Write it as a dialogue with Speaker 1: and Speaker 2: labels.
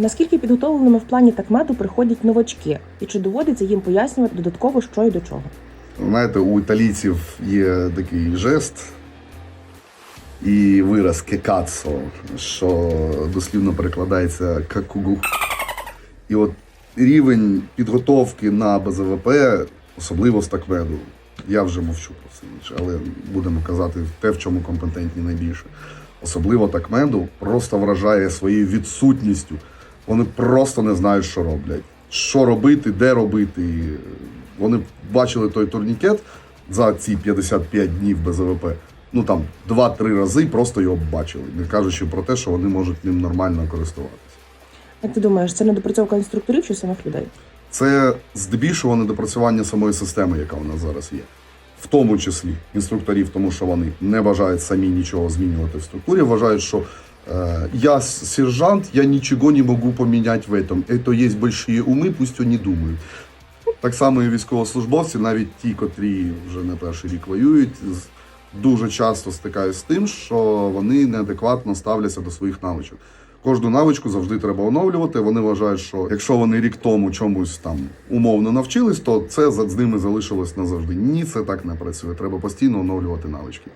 Speaker 1: Наскільки підготовленими в плані такмету приходять новачки, і чи доводиться їм пояснювати додатково, що і до чого?
Speaker 2: Знаєте, у італійців є такий жест і вираз кекацо, що дослівно перекладається какугу. І от рівень підготовки на БЗВП, особливо з такмеду, я вже мовчу про все інше, але будемо казати те, в чому компетентні найбільше. Особливо такмеду просто вражає своєю відсутністю. Вони просто не знають, що роблять. Що робити, де робити. Вони бачили той турнікет за ці 55 днів без БЗВП. Ну там 2-3 рази просто його бачили, не кажучи про те, що вони можуть ним нормально користуватися.
Speaker 1: Як ти думаєш, це недопрацьовка інструкторів чи самих людей?
Speaker 2: Це здебільшого недопрацювання самої системи, яка у нас зараз є. В тому числі інструкторів, тому що вони не бажають самі нічого змінювати в структурі, вважають, що я с- сержант, я нічого не можу поміняти в этом. Это є большие уми, пусть вони думають. Так само і військовослужбовці, навіть ті, котрі вже не перший рік воюють, дуже часто стикаються з тим, що вони неадекватно ставляться до своїх навичок. Кожну навичку завжди треба оновлювати. Вони вважають, що якщо вони рік тому чомусь там умовно навчились, то це з ними залишилось назавжди. Ні, це так не працює. Треба постійно оновлювати навички.